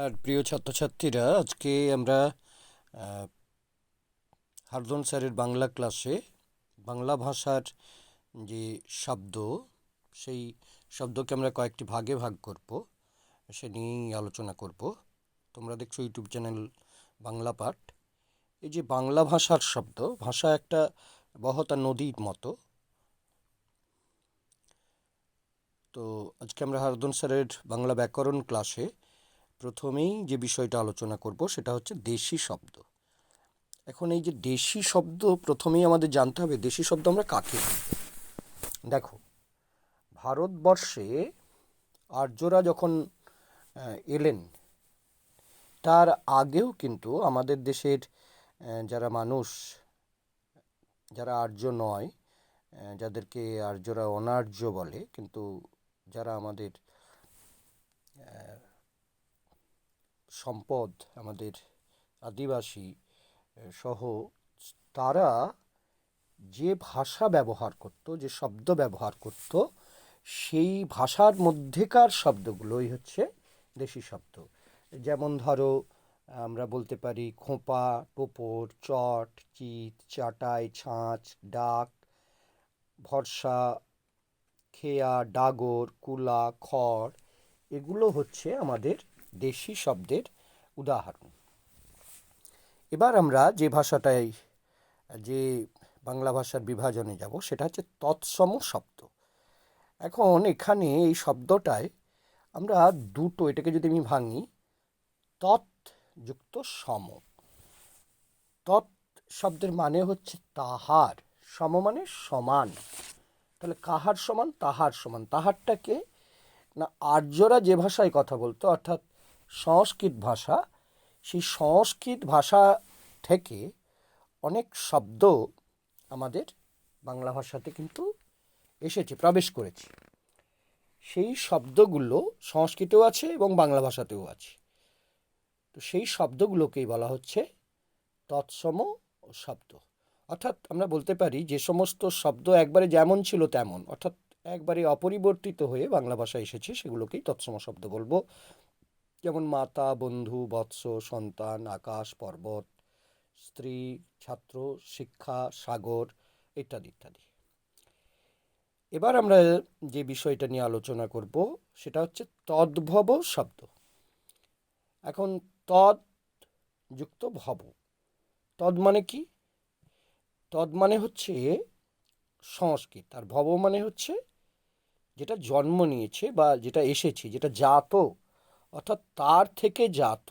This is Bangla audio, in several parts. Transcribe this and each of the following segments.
আর প্রিয় ছাত্রছাত্রীরা, আজকে আমরা হারদন স্যারের বাংলা ক্লাসে বাংলা ভাষার যে শব্দ, সেই শব্দকে আমরা কয়েকটি ভাগে ভাগ করব। সে নিয়েই আলোচনা করব। তোমরা দেখছ ইউটিউব চ্যানেল বাংলা পাঠ। এই যে বাংলা ভাষার শব্দ, ভাষা একটা বহতা নদীর মতো। তো আজকে আমরা হারদন স্যারের বাংলা ব্যাকরণ ক্লাসে প্রথমেই যে বিষয়টা আলোচনা করব সেটা হচ্ছে দেশি শব্দ। এখন এই যে দেশি শব্দ প্রথমেই আমাদের জানতে হবে, দেশি শব্দ আমরা কাকে দেখো, ভারতবর্ষে আর্যরা যখন এলেন, তার আগেও কিন্তু আমাদের দেশের যারা মানুষ, যারা আর্য নয় যাদেরকে আর্যরা অনার্য বলে, কিন্তু যারা আমাদের সম্পদ আমাদের আদিবাসী সহ তারা যে ভাষা ব্যবহার করত, যে শব্দ ব্যবহার করত, সেই ভাষার মধ্যেকার শব্দগুলোই হচ্ছে দেশি শব্দ। যেমন ধরো, আমরা বলতে পারি খোঁপা, টোপর, চট, চিত, চাটাই, ছাঁচ, ডাক, ভরসা, খেয়া, ডাগর, কুলা, খড়, এগুলো হচ্ছে আমাদের দেশি শব্দের উদাহরণ। এবার আমরা যে ভাষাটায়, যে বাংলা ভাষার বিভাজনে যাব, সেটা হচ্ছে তৎসম শব্দ। এখন এখানে এই শব্দটায় আমরা দুটো, এটাকে যদি আমি ভাঙি তৎ যুক্ত সম। তৎ শব্দের মানে হচ্ছে তাহার, সম মানে সমান। তাহলে কাহার সমান? তাহার সমান। তাহারটাকে না, আর্যরা যে ভাষায় কথা বলতো, অর্থাৎ সংস্কৃত ভাষা, সেই সংস্কৃত ভাষা থেকে অনেক শব্দ আমাদের বাংলা ভাষাতে কিন্তু এসেছে, প্রবেশ করেছে। সেই শব্দগুলো সংস্কৃতেও আছে এবং বাংলা ভাষাতেও আছে। তো সেই শব্দগুলোকেই বলা হচ্ছে তৎসম শব্দ। অর্থাৎ আমরা বলতে পারি যে সমস্ত শব্দ একবারে যেমন ছিল তেমন, অর্থাৎ একবারে অপরিবর্তিত হয়ে বাংলা ভাষায় এসেছে, সেগুলোকেই তৎসম শব্দ বলব। যেমন মাতা, বন্ধু, বৎস, সন্তান, আকাশ, পর্বত, স্ত্রী, ছাত্র, শিক্ষা, সাগর ইত্যাদি ইত্যাদি। এবার আমরা যে বিষয়টা নিয়ে আলোচনা করব সেটা হচ্ছে তদ্ভব শব্দ। এখন তদ যুক্ত ভব। তদ মানে কি? তদ মানে হচ্ছে সংস্কৃত। আর ভব মানে হচ্ছে যেটা জন্ম নিয়েছে বা যেটা এসেছে, যেটা জাত অর্থাৎ তার থেকে জাত,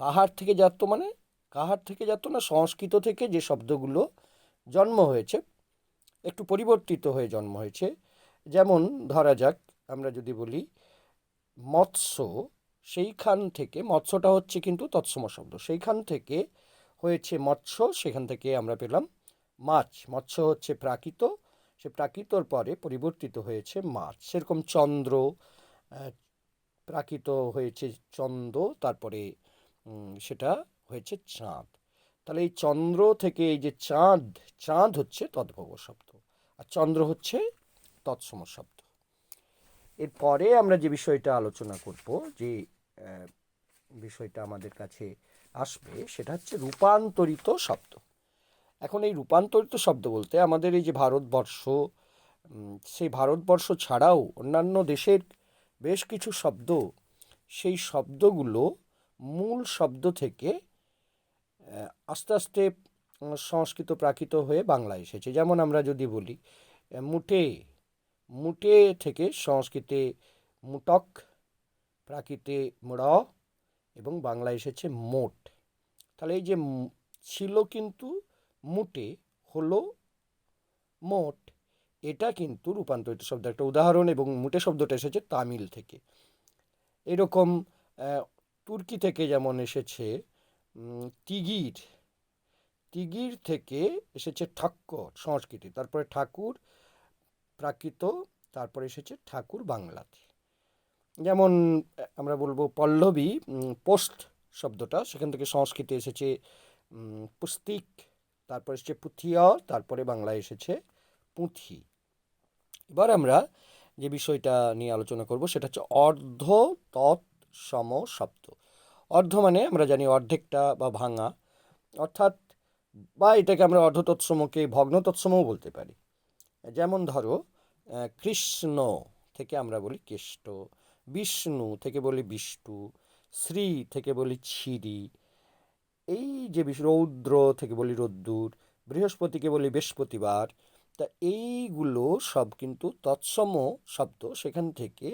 তাহার থেকে জাত মানে কাহার থেকে জাত না, সংস্কৃত থেকে যে শব্দগুলো জন্ম হয়েছে, একটু পরিবর্তিত হয়ে জন্ম হয়েছে। যেমন ধরা যাক, আমরা যদি বলি মৎস্য, সেইখান থেকে, মৎস্যটা হচ্ছে কিন্তু তৎসম শব্দ। সেইখান থেকে হয়েছে মৎস্য, সেখান থেকে আমরা পেলাম মাছ। মৎস্য হচ্ছে প্রাকৃত, সে প্রাকৃতর পরে পরিবর্তিত হয়েছে মাছ। সেরকম চন্দ্র প্রাকৃত হয়েছে চন্দ্র, তারপরে সেটা হয়েছে চাঁদ। তাহলে এই চন্দ্র থেকে এই যে চাঁদ চাঁদ হচ্ছে তদ্ভব শব্দ, আর চন্দ্র হচ্ছে তৎসম শব্দ। এরপরে আমরা যে বিষয়টা আলোচনা করব, যে বিষয়টা আমাদের কাছে আসবে, সেটা হচ্ছে রূপান্তরিত শব্দ। এখন এই রূপান্তরিত শব্দ বলতে আমাদের এই যে ভারতবর্ষ সেই ভারতবর্ষ ছাড়াও অন্যান্য দেশের বেশ কিছু শব্দ। সেই শব্দগুলো মূল শব্দ থেকে আস্তে আস্তে সংস্কৃত প্রাকৃত হয়ে বাংলায় এসেছে। যেমন আমরা যদি বলি মুটে। মুটে থেকে সংস্কৃতে মুটক, প্রাকৃতে মুড় এবং বাংলায় এসেছে মোট। তাহলে এই যে ছিল কিন্তু মুটে, হলো মোট। এটা কিন্তু রূপান্তরিত শব্দ, একটা উদাহরণ এবং মুটে শব্দটা এসেছে তামিল থেকে। এরকম তুর্কি থেকে যেমন এসেছে তিগির তিগির থেকে এসেছে ঠাক্কর সংস্কৃতি, তারপরে ঠাকুর প্রাকৃত, তারপরে এসেছে ঠাকুর বাংলাতে। যেমন আমরা বলব পল্লবী পোস্ট শব্দটা, সেখান থেকে সংস্কৃতে এসেছে পুস্তিক, তারপর এসেছে পুথিয়া, তারপরে বাংলায় এসেছে পুঁথি। এবার আমরা যে বিষয়টা নিয়ে আলোচনা করব সেটা হচ্ছে অর্ধ তৎ সম শব্দ। অর্ধ মানে আমরা জানি অর্ধেকটা বা ভাঙা। অর্থাৎ বা এটাকে আমরা অর্ধ তৎসমকে ভগ্ন তৎসমও বলতে পারি। যেমন ধরো কৃষ্ণ থেকে আমরা বলি কেষ্ট, বিষ্ণু থেকে বলি বিষ্ণু শ্রী থেকে বলি ছিরি, এই যে রৌদ্র থেকে বলি রোদ্দুর, বৃহস্পতিকে বলি বৃহস্পতিবার তা এইগুলো সব কিন্তু তৎসম শব্দ। সেখান থেকে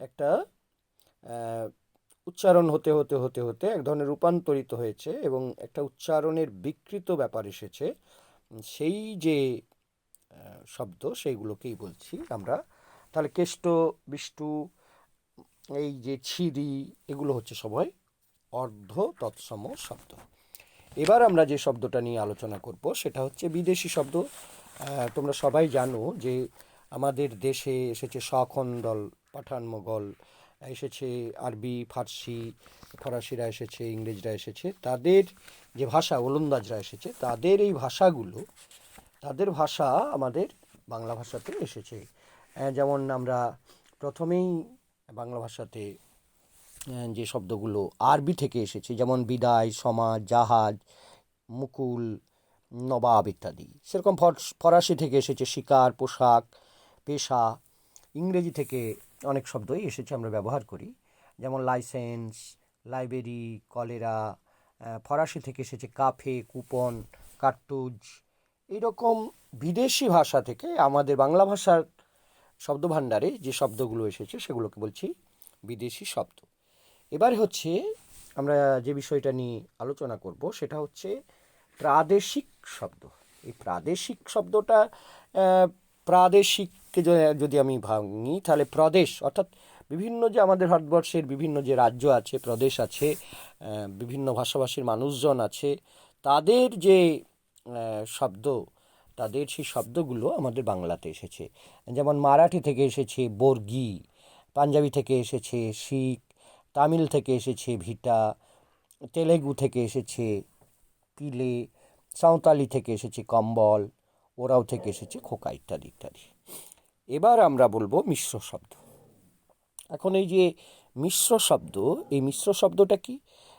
একটা উচ্চারণ হতে হতে হতে হতে এক ধরনের রূপান্তরিত হয়েছে এবং একটা উচ্চারণের বিকৃত ব্যাপার এসেছে। সেই যে শব্দ সেইগুলোকেই বলছি আমরা। তাহলে কেষ্ট, বিষ্টু, এই যে ছিরি, এগুলো হচ্ছে সবাই অর্ধ তৎসম শব্দ। এবার আমরা যে শব্দটা নিয়ে আলোচনা করব সেটা হচ্ছে বিদেশি শব্দ। তোমরা সবাই জানো যে আমাদের দেশে এসেছে শখন্দল পাঠান মোগল, এসেছে আরবি, ফার্সি, ফরাসিরা এসেছে, ইংরেজরা এসেছে। তাদের যে ভাষা, ওলন্দাজরা এসেছে, তাদের এই ভাষাগুলো, তাদের ভাষা আমাদের বাংলা ভাষাতে এসেছে। যেমন আমরা প্রথমেই বাংলা ভাষাতে যে শব্দগুলো আরবি থেকে এসেছে, যেমন বিদায়, সমাজ, জাহাজ, মুকুল নবাব ইত্যাদি সেরকম ফর- ফরাসি থেকে এসেছে শিকার, পোশাক, পেশা, ইংরেজি থেকে অনেক শব্দই এসেছে আমরা ব্যবহার করি। যেমন লাইসেন্স, লাইব্রেরি, কলেরা ফরাসি থেকে এসেছে কাফে, কুপন, কার্তুজ। এইরকম বিদেশি ভাষা থেকে আমাদের বাংলা ভাষার শব্দভাণ্ডারে যে শব্দগুলো এসেছে সেগুলোকে বলছি বিদেশি শব্দ। এবার হচ্ছে আমরা যে বিষয়টা নিয়ে আলোচনা করব সেটা হচ্ছে প্রাদেশিক শব্দ। এই প্রাদেশিক শব্দটা প্রাদেশিককে যদি আমি ভাঙি, তাহলে প্রদেশ, অর্থাৎ বিভিন্ন যে আমাদের ভারতবর্ষের বিভিন্ন যে রাজ্য আছে, প্রদেশ আছে বিভিন্ন ভাষাভাষীর মানুষজন আছে, তাদের যে শব্দ, তাদের সেই শব্দগুলো আমাদের বাংলাতে এসেছে। যেমন মারাঠি থেকে এসেছে বর্গি, পাঞ্জাবি থেকে এসেছে শিখ, তামিল থেকে এসেছে ভিটা, তেলেগু থেকে এসেছে পিলে সাঁওতালি থেকে এসেছে কম্বল, ওরাও থেকে এসেছে খোকা ইত্যাদি ইত্যাদি। এবার আমরা বলব মিশ্র শব্দ। এখন এই যে মিশ্র শব্দ, এই মিশ্র শব্দটা কি?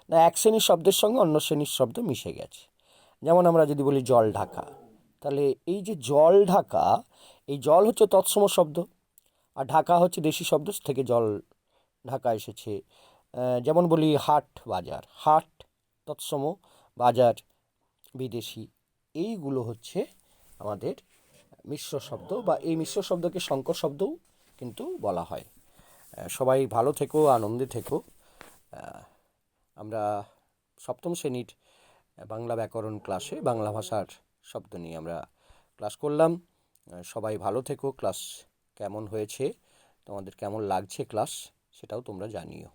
না, এক শ্রেণির শব্দের সঙ্গে অন্য শ্রেণির শব্দ মিশে গেছে। যেমন আমরা যদি বলি জল ঢাকা, তাহলে এই যে জল ঢাকা, এই জল হচ্ছে তৎসম শব্দ। আর ঢাকা হচ্ছে দেশি শব্দ থেকে জল ঢাকা এসেছে। যেমন বলি হাট বাজার, হাট তৎসম বাজার বিদেশি। এইগুলো হচ্ছে আমাদের মিশ্র শব্দ বা এই মিশ্র শব্দকে সংকর শব্দও কিন্তু বলা হয়। সবাই ভালো থেকো, আনন্দে থেকো। আমরা সপ্তম শ্রেণির বাংলা ব্যাকরণ ক্লাসে বাংলা ভাষার শব্দ নিয়ে আমরা ক্লাস করলাম। সবাই ভালো থেকো, ক্লাস কেমন হয়েছে, তোমাদের কেমন লাগছে ক্লাস, সেটাও তোমরা জানিও।